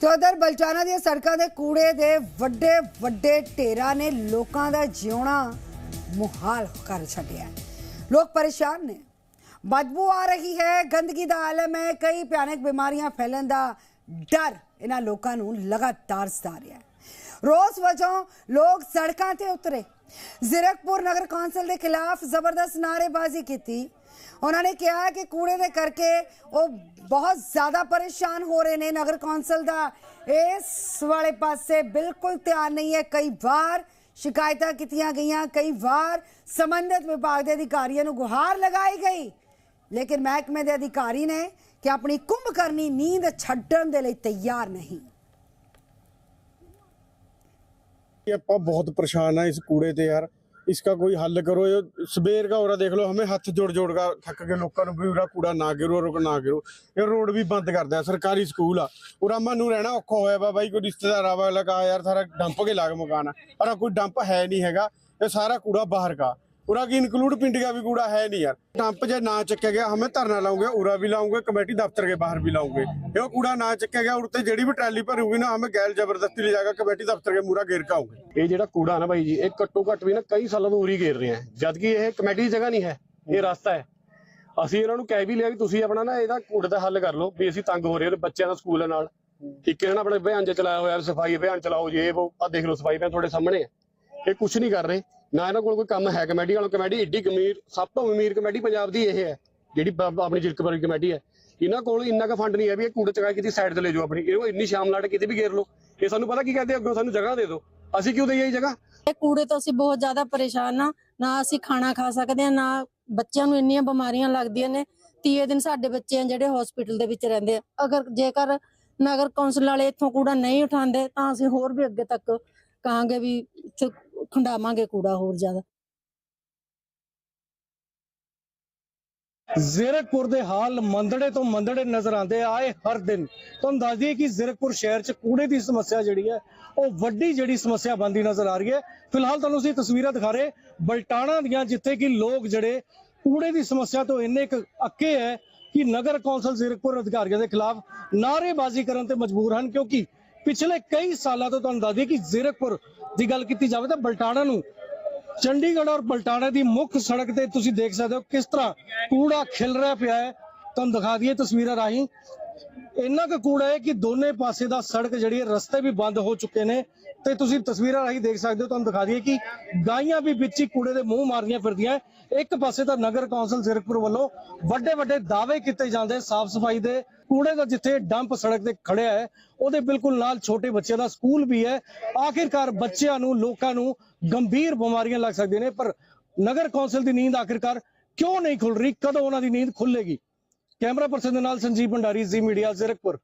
ਤੇ ਉਧਰ ਬਲਚਾਣਾ ਦੀਆਂ ਸੜਕਾਂ ਦੇ ਕੂੜੇ ਦੇ ਵੱਡੇ ਵੱਡੇ ਢੇਰਾਂ ਨੇ ਲੋਕਾਂ ਦਾ ਜਿਉਣਾ ਮੁਹਾਲ ਕਰ ਛੱਡਿਆ ਲੋਕ ਪਰੇਸ਼ਾਨ ਨੇ। ਬਦਬੂ ਆ ਰਹੀ ਹੈ, ਗੰਦਗੀ ਦਾ ਆਲਮ ਹੈ, ਕਈ ਭਿਆਨਕ ਬਿਮਾਰੀਆਂ ਫੈਲਣ ਦਾ ਡਰ ਇਹਨਾਂ ਲੋਕਾਂ ਨੂੰ ਲਗਾਤਾਰ ਸਤਾ ਰਿਹਾ ਹੈ। ਰੋਸ ਵਜੋਂ ਲੋਕ ਸੜਕਾਂ ਤੇ ਉਤਰੇ। ਜ਼ੀਰਕਪੁਰ ਨਗਰ ਕੌਂਸਲ ਦੇ ਖਿਲਾਫ ਜ਼ਬਰਦਸਤ ਨਾਅਰੇਬਾਜ਼ੀ ਕੀਤੀ। ਉਹਨਾਂ ਨੇ ਕਿਹਾ ਕਿ ਕੂੜੇ ਦੇ ਕਰਕੇ ਉਹ ਬਹੁਤ ਜ਼ਿਆਦਾ ਪਰੇਸ਼ਾਨ ਹੋ ਰਹੇ ਨੇ। ਨਗਰ ਕੌਂਸਲ ਦਾ ਇਸ ਵਾਲੇ ਪਾਸੇ ਬਿਲਕੁਲ ਧਿਆਨ ਨਹੀਂ ਹੈ। ਕਈ ਵਾਰ ਸ਼ਿਕਾਇਤਾਂ ਕੀਤੀਆਂ ਗਈਆਂ, ਕਈ ਵਾਰ ਸੰਬੰਧਿਤ ਵਿਭਾਗ ਦੇ ਅਧਿਕਾਰੀਆਂ ਨੂੰ ਗੁਹਾਰ ਲਗਾਈ ਗਈ। ਲੇਕਿਨ ਮਹਿਕਮੇ ਦੇ ਅਧਿਕਾਰੀ ਨੇ ਕਿ ਆਪਣੀ ਕੁੰਭਕਰਨੀ ਨੀਂਦ ਛੱਡਣ ਦੇ ਲਈ ਤਿਆਰ ਨਹੀਂ। ये अप्पा बहुत परेशान है इस कूड़े ते यार इसका कोई हल करो ये सवेर का हो रहा देख लो हमें हाथ जोड़ जोड़ कर थक के लोगों ਨੂੰ ਵੀ ਉਰਾ ਕੂੜਾ ਨਾ ਗਿਰੋ ਰੁਕ ਨਾ ਗਿਰੋ ਇਹ ਰੋਡ ਵੀ ਬੰਦ ਕਰ ਦਿਆ ਸਰਕਾਰੀ ਸਕੂਲ ਆ ਉਰਾ ਨੂੰ ਰਹਿਣਾ ਔਖਾ ਹੋਇਆ ਵਾ ਬਾਈ ਕੋਈ ਰਿਸ਼ਤੇਦਾਰ ਆਵਾ ਲਗਾ ਯਾਰ ਸਾਰਾ ਡੰਪ ਕੇ ਲਾਗ ਮਕਾਨ ਆ ਪਰ ਕੋਈ ਡੰਪ ਹੈ ਨਹੀਂ ਹੈਗਾ ਇਹ ਸਾਰਾ ਕੂੜਾ ਬਾਹਰ का उरा की इंक्लूड पिंड का भी कूड़ा है नहीं यार डंप जे ना चक्या गया हमें धरना लाऊंगे उरा भी लाऊंगे कमेटी दफ्तर के बाहर भी लाऊंगे ये कूड़ा ना चक्या गया उड़ते जेड़ी भी ट्रैली भरी होगी ना हमें गैल जबरदस्ती ले जाकर कमेटी दफ्तर के मूरा घेर के आऊंगे ਇਹ ਜਿਹੜਾ ਕੂੜਾ ਨਾ ਬਾਈ ਜੀ ਇਹ ਘੱਟੋ ਘੱਟ ਵੀ ਨਾ ਕਈ ਸਾਲਾਂ ਤੋਂ ਉਰੀ ਘੇਰ ਰਹੇ ਆ ਜਦ ਕਿ ਇਹ ਕਮੇਟੀ ਦੀ ਜਗ੍ਹਾ ਨਹੀਂ ਹੈ ਇਹ ਰਸਤਾ ਹੈ ਅਸੀਂ ਇਹਨਾਂ ਨੂੰ ਕਹਿ ਵੀ ਲਿਆ ਵੀ ਤੁਸੀਂ ਆਪਣਾ ਨਾ ਇਹਦਾ ਕੂੜੇ ਦਾ ਹੱਲ ਕਰ ਲਓ ਵੀ ਅਸੀਂ ਤੰਗ ਹੋ ਰਹੇ ਹਾਂ ਬੱਚਿਆਂ ਦਾ ਸਕੂਲ ਹੈ ਨਾਲ ਇੱਕ ਇਹਨਾਂ ਨੇ ਆਪਣੇ ਅਭਿਆਨ ਚ ਚਲਾਇਆ ਹੋਇਆ ਸਫਾਈ ਅਭਿਆਨ ਚਲਾਓ ਜੀ ਇਹ ਉਹ ਆ ਦੇਖ ਲਓ ਸਫਾਈ ਅਭਿਆਨ ਤੁਹਾਡੇ ਸਾਹਮਣੇ ਹੈ ਇਹ ਕੁਝ ਨਹੀਂ ਕਰ ਰਹੇ। ਨਾ ਇਹਨਾਂ ਕੋਲ ਕੋਈ ਕੰਮ ਹੈ ਕਮੇਟੀ ਵਾਲੋਂ ਕਮੇਟੀ ਏਡੀ ਗੰਭੀਰ, ਸਭ ਤੋਂ ਅਮੀਰ ਕਮੇਟੀ ਪੰਜਾਬ ਦੀ ਇਹ ਹੈ, ਜਿਹੜੀ ਆਪਣੀ ਜ਼ਿਲਕਪੁਰ ਕਮੇਟੀ ਹੈ। ਇਹਨਾਂ ਕੋਲ ਇੰਨਾ ਕੁ ਫੰਡ ਨਹੀਂ ਹੈ ਵੀ ਇਹ ਕੂੜੇ ਚਕਾਈ ਕੀਤੀ ਸਾਈਡ ਤੇ ਲੈ ਜਾਓ ਆਪਣੀ। ਇਹਨੂੰ ਇੰਨੀ ਸ਼ਾਮ ਲਾਟ ਕਿਤੇ ਵੀ ਘੇਰ ਲਓ। ਇਹ ਸਾਨੂੰ ਪਤਾ ਕੀ ਕਹਿੰਦੇ ਅੱਗੋਂ ਸਾਨੂੰ ਜਗ੍ਹਾ ਦੇ ਦਿਓ। ਅਸੀਂ ਕਿਉਂ ਦਈਏ ਇਹ ਜਗ੍ਹਾ? ਇਹ ਕੂੜੇ ਤੋਂ ਅਸੀਂ ਬਹੁਤ ਜ਼ਿਆਦਾ ਪਰੇਸ਼ਾਨ ਆ ਨਾ ਅਸੀਂ ਖਾਣਾ ਖਾ ਸਕਦੇ ਆ ਨਾ ਬੱਚਿਆਂ ਨੂੰ ਇੰਨੀਆਂ ਬਿਮਾਰੀਆਂ ਲੱਗਦੀਆਂ ਨੇ। ਤੀਏ ਦਿਨ ਸਾਡੇ ਬੱਚੇ ਆ ਜਿਹੜੇ ਹਸਪੀਟਲ ਦੇ ਵਿੱਚ ਰਹਿੰਦੇ ਆ। ਅਗਰ ਜੇਕਰ ਨਗਰ ਕੌਂਸਲ ਵਾਲੇ ਇੱਥੋਂ ਕੂੜਾ ਨਹੀਂ ਉਠਾਉਂਦੇ, ਤਾਂ ਅਸੀਂ ਹੋਰ ਵੀ ਅੱਗੇ ਤੱਕ ਕਹਾਂਗੇ ਵੀ ਇੱਥੇ ਖੰਡਾਵਾਂਗੇ ਕੂੜਾ ਹੋਰ ਜ਼ਿਆਦਾ। ਜ਼ੀਰਕਪੁਰ ਦੇ ਹਾਲ ਮੰਦੜੇ ਤੋਂ ਮੰਦੜੇ ਨਜ਼ਰ ਆਉਂਦੇ ਆਏ ਹਰ ਦਿਨ। ਤੁਹਾਨੂੰ ਦੱਸ ਦਈਏ ਕਿ ਜ਼ੀਰਕਪੁਰ ਸ਼ਹਿਰ 'ਚ ਕੂੜੇ ਦੀ ਸਮੱਸਿਆ ਜਿਹੜੀ ਹੈ, ਉਹ ਵੱਡੀ ਜਿਹੜੀ ਸਮੱਸਿਆ ਬਣਦੀ ਨਜ਼ਰ ਆ ਰਹੀ ਹੈ। ਫਿਲਹਾਲ ਤੁਹਾਨੂੰ ਅਸੀਂ ਤਸਵੀਰਾਂ ਦਿਖਾ ਰਹੇ ਬਲਟਾਣਾ ਦੀਆਂ, ਜਿੱਥੇ ਕਿ ਲੋਕ ਜਿਹੜੇ ਕੂੜੇ ਦੀ ਸਮੱਸਿਆ ਤੋਂ ਇੰਨੇ ਅੱਕੇ ਹੈ ਕਿ ਨਗਰ ਕੌਂਸਲ ਜ਼ੀਰਕਪੁਰ ਅਧਿਕਾਰੀਆਂ ਦੇ ਖਿਲਾਫ ਨਾਅਰੇਬਾਜ਼ੀ ਕਰਨ ਤੇ ਮਜਬੂਰ ਹਨ, ਕਿਉਂਕਿ ਪਿਛਲੇ ਕਈ ਸਾਲਾਂ ਤੋਂ ਤੁਹਾਨੂੰ ਦੱਸ ਦਈਏ ਕਿ ਜ਼ੀਰਕਪੁਰ ਦੀ ਗੱਲ ਕੀਤੀ ਜਾਵੇ ਤਾਂ ਬਲਟਾਣਾ ਨੂੰ ਚੰਡੀਗੜ੍ਹ ਔਰ ਬਲਟਾਣਾ ਦੀ ਮੁੱਖ ਸੜਕ ਤੇ ਤੁਸੀਂ ਦੇਖ ਸਕਦੇ ਹੋ ਕਿਸ ਤਰ੍ਹਾਂ ਕੂੜਾ ਖਿਲ ਰਿਹਾ ਪਿਆ ਹੈ। ਤੁਹਾਨੂੰ ਦਿਖਾ ਦਈਏ ਤਸਵੀਰਾਂ ਰਾਹੀਂ। ਇੰਨਾ ਕੁ ਕੂੜਾ ਹੈ ਕਿ ਦੋਨੇ ਪਾਸੇ ਦਾ ਸੜਕ ਜਿਹੜੀ ਹੈ ਰਸਤੇ ਵੀ ਬੰਦ ਹੋ ਚੁੱਕੇ ਨੇ। ਤੇ ਤੁਸੀਂ ਤਸਵੀਰਾਂ ਰਾਹੀਂ ਦੇਖ ਸਕਦੇ ਹੋ, ਤੁਹਾਨੂੰ ਦਿਖਾ ਦਈਏ ਕਿ ਗਾਈਆਂ ਵੀ ਵਿੱਚ ਹੀ ਕੂੜੇ ਦੇ ਮੂੰਹ ਮਾਰਦੀਆਂ ਫਿਰਦੀਆਂ। ਇੱਕ ਪਾਸੇ ਤਾਂ ਨਗਰ ਕੌਂਸਲ ਜ਼ੀਰਕਪੁਰ ਵੱਲੋਂ ਵੱਡੇ ਵੱਡੇ ਦਾਅਵੇ ਕੀਤੇ ਜਾਂਦੇ ਸਾਫ਼ ਸਫ਼ਾਈ ਦੇ। ਕੂੜੇ ਦਾ ਜਿੱਥੇ ਡੰਪ ਸੜਕ ਤੇ ਖੜਿਆ ਹੈ, ਉਹਦੇ ਬਿਲਕੁਲ ਨਾਲ ਛੋਟੇ ਬੱਚਿਆਂ ਦਾ ਸਕੂਲ ਵੀ ਹੈ। ਆਖਿਰਕਾਰ ਬੱਚਿਆਂ ਨੂੰ, ਲੋਕਾਂ ਨੂੰ ਗੰਭੀਰ ਬਿਮਾਰੀਆਂ ਲੱਗ ਸਕਦੀਆਂ ਨੇ, ਪਰ ਨਗਰ ਕੌਂਸਲ ਦੀ ਨੀਂਦ ਆਖਿਰਕਾਰ ਕਿਉਂ ਨਹੀਂ ਖੁੱਲ ਰਹੀ? ਕਦੋਂ ਉਹਨਾਂ ਦੀ ਨੀਂਦ ਖੁੱਲੇਗੀ ਕੈਮਰਾ ਪਰਸਨ ਦੇ ਨਾਲ ਸੰਜੀਵ ਭੰਡਾਰੀ, ਜ਼ੀ ਮੀਡੀਆ ਜ਼ੀਰਕਪੁਰ